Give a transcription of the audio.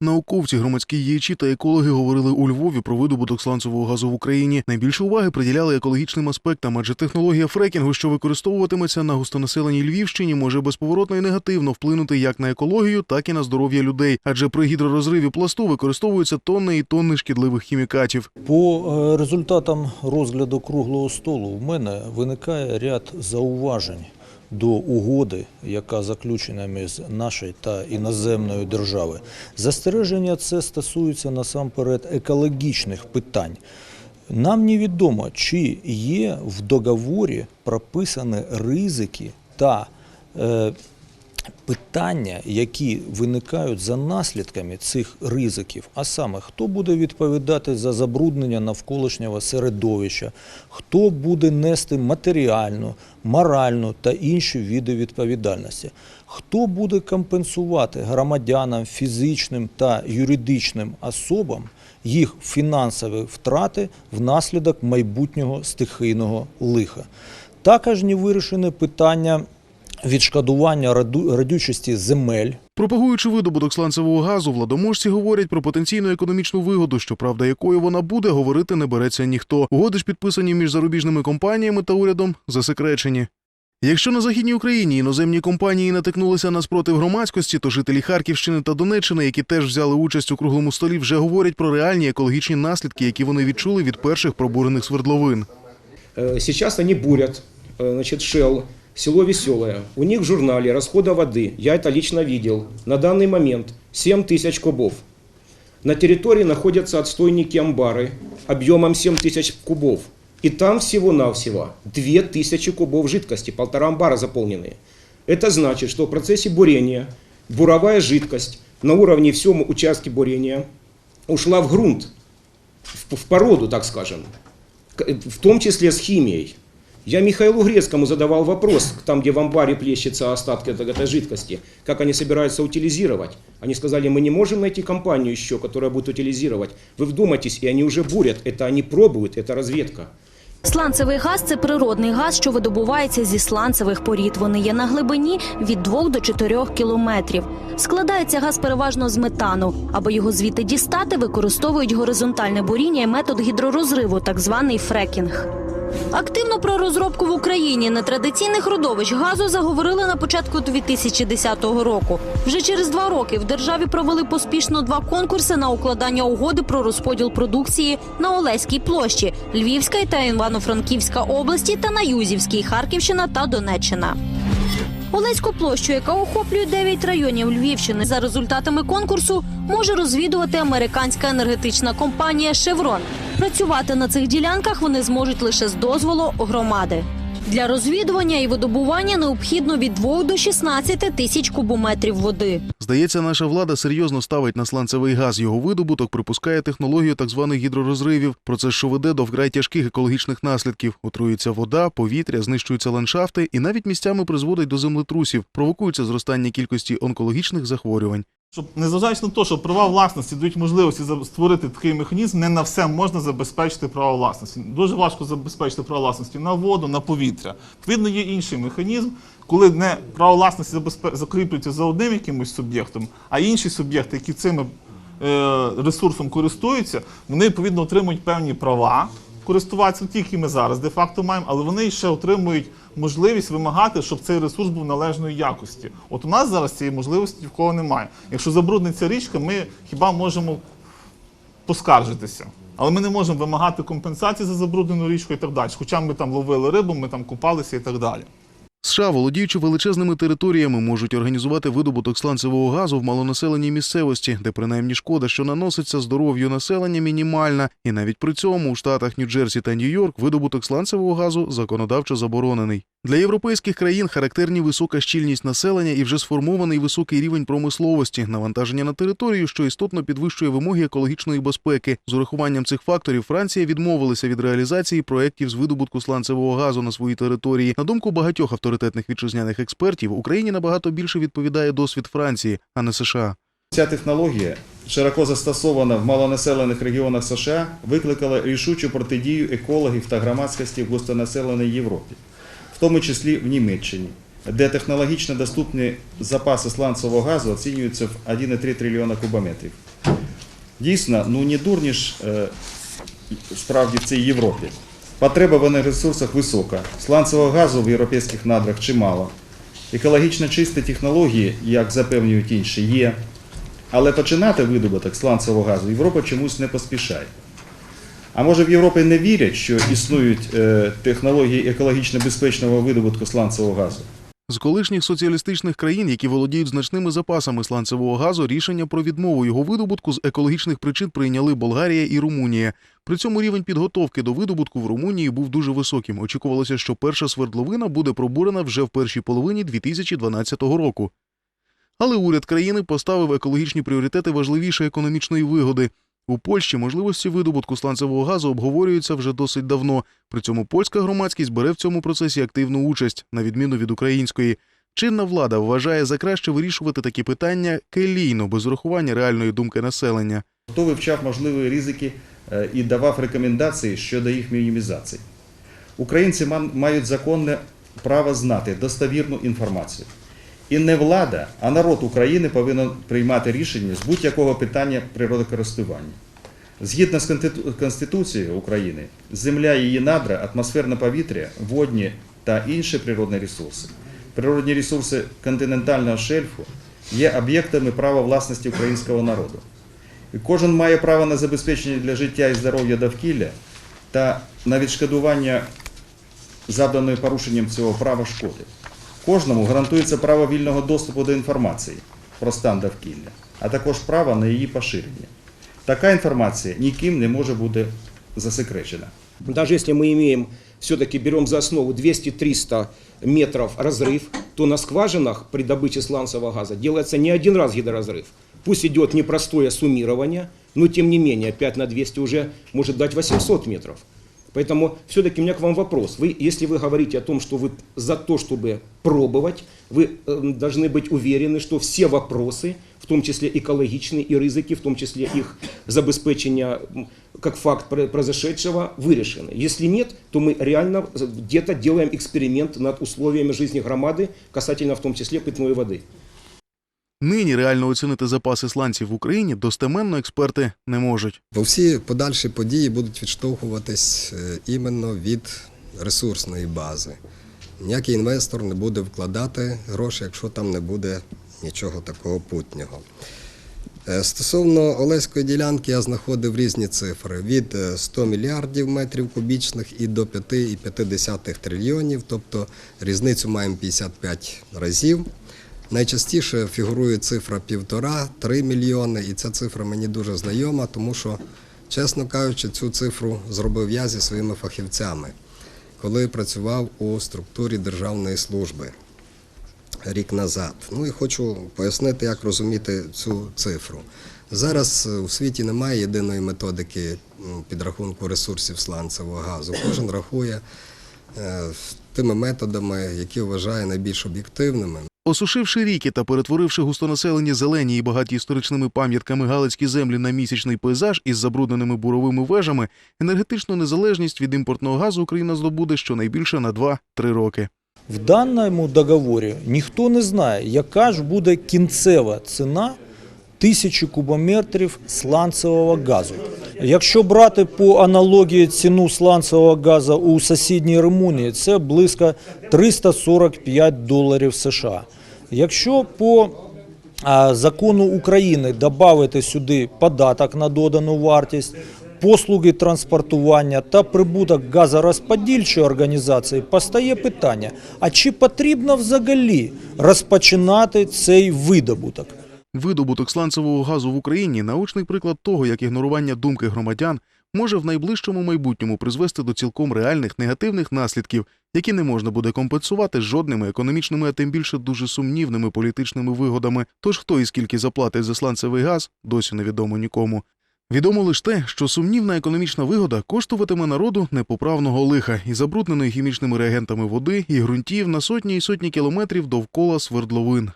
Науковці, громадські діячі та екологи говорили у Львові про видобуток сланцевого газу в Україні. Найбільше уваги приділяли екологічним аспектам, адже технологія фрекінгу, що використовуватиметься на густонаселеній Львівщині, може безповоротно і негативно вплинути як на екологію, так і на здоров'я людей. Адже при гідророзриві пласту використовуються тонни і тонни шкідливих хімікатів. По е, результатам розгляду круглого столу в мене виникає ряд зауважень до угоди, яка заключена між нашою та іноземною державою. Застереження це стосується насамперед екологічних питань. Нам невідомо, чи є в договорі прописані ризики та е, питання, які виникають за наслідками цих ризиків, а саме хто буде відповідати за забруднення навколишнього середовища, хто буде нести матеріальну, моральну та інші види відповідальності, хто буде компенсувати громадянам, фізичним та юридичним особам їх фінансові втрати внаслідок майбутнього стихійного лиха. Також не вирішене питання відшкодування радючості земель. Пропагуючи видобуток сланцевого газу, владоможці говорять про потенційну економічну вигоду, щоправда, якою вона буде, говорити не береться ніхто. Угоди ж підписані між зарубіжними компаніями та урядом засекречені. Якщо на західній Україні іноземні компанії натикнулися на спротив громадськості, то жителі Харківщини та Донеччини, які теж взяли участь у круглому столі, вже говорять про реальні екологічні наслідки, які вони відчули від перших пробурених свердловин. Э, Сейчас они бурят, э, Shell, село Веселое. У них в журнале расхода воды, я это лично видел, на данный момент 7 тысяч кубов. На территории находятся отстойники амбары объемом 7 тысяч кубов. И там всего-навсего 2000 кубов жидкости, полтора амбара заполненные. Это значит, что в процессе бурения буровая жидкость на уровне всем участке бурения ушла в грунт, в, породу, так скажем, в том числе с химией. Я Михаилу Грецкому задавал вопрос, там, где в амбаре плещется остатки этой, этой жидкости, как они собираются утилизировать. Они сказали, мы не можем найти компанию еще, которая будет утилизировать. Вы вдумайтесь, и они уже бурят, это они пробуют, это разведка. Сланцевий газ це природний газ, що видобувається зі сланцевих порід. Вони є на глибині від 2 до 4 кілометрів. Складається газ переважно з метану. Аби його звідти дістати, використовують горизонтальне буріння і метод гідророзриву, так званий фрекінг. Активно про розробку в Україні нетрадиційних родовищ газу заговорили на початку 2010 року. Вже через два роки в державі провели поспішно два конкурси на укладання угоди про розподіл продукції на Олеській площі, Львівська та Івано-Франківська області та на Юзівській, Харківщина та Донеччина. Олеську площу, яка охоплює 9 районів Львівщини, за результатами конкурсу може розвідувати американська енергетична компанія Шеврон. Працювати на цих ділянках вони зможуть лише з дозволу громади. Для розвідування і видобування необхідно від 2 до 16 тисяч кубометрів води. Здається, наша влада серйозно ставить на сланцевий газ. Його видобуток припускає технологію так званих гідророзривів. Процес, що веде до вкрай тяжких екологічних наслідків. Отруюється вода, повітря, знищуються ландшафти і навіть місцями призводить до землетрусів, провокується зростання кількості онкологічних захворювань. Щоб незважаючи на те, що права власності дають можливості створити такий механізм, не на все можна забезпечити право власності. Дуже важко забезпечити право власності на воду, на повітря. Відповідно, є інший механізм, коли не право власності закріплюється за одним якимось суб'єктом, а інші суб'єкти, які цим е, ресурсом користуються, вони відповідно отримують певні права користуватися, ті, які ми зараз де-факто маємо, але вони ще отримують можливість вимагати, щоб цей ресурс був належної якості. От у нас зараз цієї можливості в кого немає. Якщо забрудниться річка, ми хіба можемо поскаржитися. Але ми не можемо вимагати компенсації за забруднену річку і так далі. Хоча ми там ловили рибу, ми там купалися і так далі. США, володіючи величезними територіями, можуть організувати видобуток сланцевого газу в малонаселеній місцевості, де принаймні шкода, що наноситься здоров'ю населення, мінімальна, і навіть при цьому у штатах Нью-Джерсі та Нью-Йорк видобуток сланцевого газу законодавчо заборонений. Для європейських країн характерні висока щільність населення і вже сформований високий рівень промисловості, навантаження на територію, що істотно підвищує вимоги екологічної безпеки. З урахуванням цих факторів Франція відмовилася від реалізації проєктів з видобутку сланцевого газу на своїй території. На думку багатьох авторитетних вітчизняних експертів, Україні набагато більше відповідає досвід Франції, а не США. Ця технологія, широко застосована в малонаселених регіонах США, викликала рішучу протидію екологів та громадськості в густонаселеній Європі, в тому числі в Німеччині, де технологічно доступні запаси сланцевого газу оцінюються в 1,3 трильйона кубометрів. Дійсно, ну не дурні ж е, справді в цій Європі. Потреба в енергоресурсах висока, сланцевого газу в європейських надрах чимало. Екологічно чисті технології, як запевнюють інші, є. Але починати видобуток сланцевого газу Європа чомусь не поспішає. А може в Європі не вірять, що існують е, технології екологічно безпечного видобутку сланцевого газу? З колишніх соціалістичних країн, які володіють значними запасами сланцевого газу, рішення про відмову його видобутку з екологічних причин прийняли Болгарія і Румунія. При цьому рівень підготовки до видобутку в Румунії був дуже високим. Очікувалося, що перша свердловина буде пробурена вже в першій половині 2012 року. Але уряд країни поставив екологічні пріоритети важливіше економічної вигоди. У Польщі можливості видобутку сланцевого газу обговорюються вже досить давно. При цьому польська громадськість бере в цьому процесі активну участь, на відміну від української. Чинна влада вважає за краще вирішувати такі питання келійно, без урахування реальної думки населення. Хто вивчав можливі ризики е, і давав рекомендації щодо їх мінімізації? Українці мають законне право знати достовірну інформацію. І не влада, а народ України повинен приймати рішення з будь-якого питання природокористування. Згідно з Конституцією України, земля, її надра, атмосферне повітря, водні та інші природні ресурси, природні ресурси континентального шельфу є об'єктами права власності українського народу. І кожен має право на забезпечення для життя і здоров'я довкілля та на відшкодування завданої порушенням цього права шкоди. Кожному гарантується право вільного доступу до інформації про стан довкілля, а також право на її поширення. Така інформація ніким не може бути засекречена. Даже если мы имеем, все-таки берем за основу 200-300 метров разрыв, то на скважинах при добыче сланцевого газа делается не один раз гидроразрыв. Пусть идет непростое суммирование, но тем не менее 5 на 200 уже может дать 800 метров. Поэтому все-таки у меня к вам вопрос. Вы, если вы говорите о том, что вы за то, чтобы пробовать, вы э, должны быть уверены, что все вопросы, в том числе экологичные и ризыки, в том числе их забеспечения м, как факт про- произошедшего, вырешены. Если нет, то мы реально где-то делаем эксперимент над условиями жизни громады касательно в том числе питной воды. Нині реально оцінити запаси сланців в Україні достеменно експерти не можуть. Бо всі подальші події будуть відштовхуватись е, іменно від ресурсної бази. Ніякий інвестор не буде вкладати гроші, якщо там не буде нічого такого путнього. Е, Стосовно Олеської ділянки я знаходив різні цифри: від е, 100 мільярдів метрів кубічних і до 5,5 трильйонів, тобто різницю маємо 55 разів. Найчастіше фігурує цифра півтора-три мільйони, і ця цифра мені дуже знайома, тому що, чесно кажучи, цю цифру зробив я зі своїми фахівцями, коли працював у структурі державної служби рік назад. Ну і хочу пояснити, як розуміти цю цифру. Зараз е, у світі немає єдиної методики підрахунку ресурсів сланцевого газу. Кожен рахує е, тими методами, які вважає найбільш об'єктивними. Осушивши ріки та перетворивши густонаселені зелені і багаті історичними пам'ятками галицькі землі на місячний пейзаж із забрудненими буровими вежами, енергетичну незалежність від імпортного газу Україна здобуде щонайбільше на 2-3 роки. В даному договорі ніхто не знає, яка ж буде кінцева ціна тисячі кубометрів сланцевого газу. Якщо брати по аналогії ціну сланцевого газу у сусідній Румунії, це близько 345 доларів США. Якщо по закону України додати сюди податок на додану вартість, послуги транспортування та прибуток газорозподільчої організації, постає питання: а чи потрібно взагалі розпочинати цей видобуток? Видобуток сланцевого газу в Україні научний приклад того, як ігнорування думки громадян може в найближчому майбутньому призвести до цілком реальних негативних наслідків, які не можна буде компенсувати жодними економічними, а тим більше дуже сумнівними політичними вигодами. Тож хто і скільки заплатить за сланцевий газ, досі невідомо нікому. Відомо лише те, що сумнівна економічна вигода коштуватиме народу непоправного лиха і забрудненої хімічними реагентами води і ґрунтів на сотні і сотні кілометрів довкола свердловин.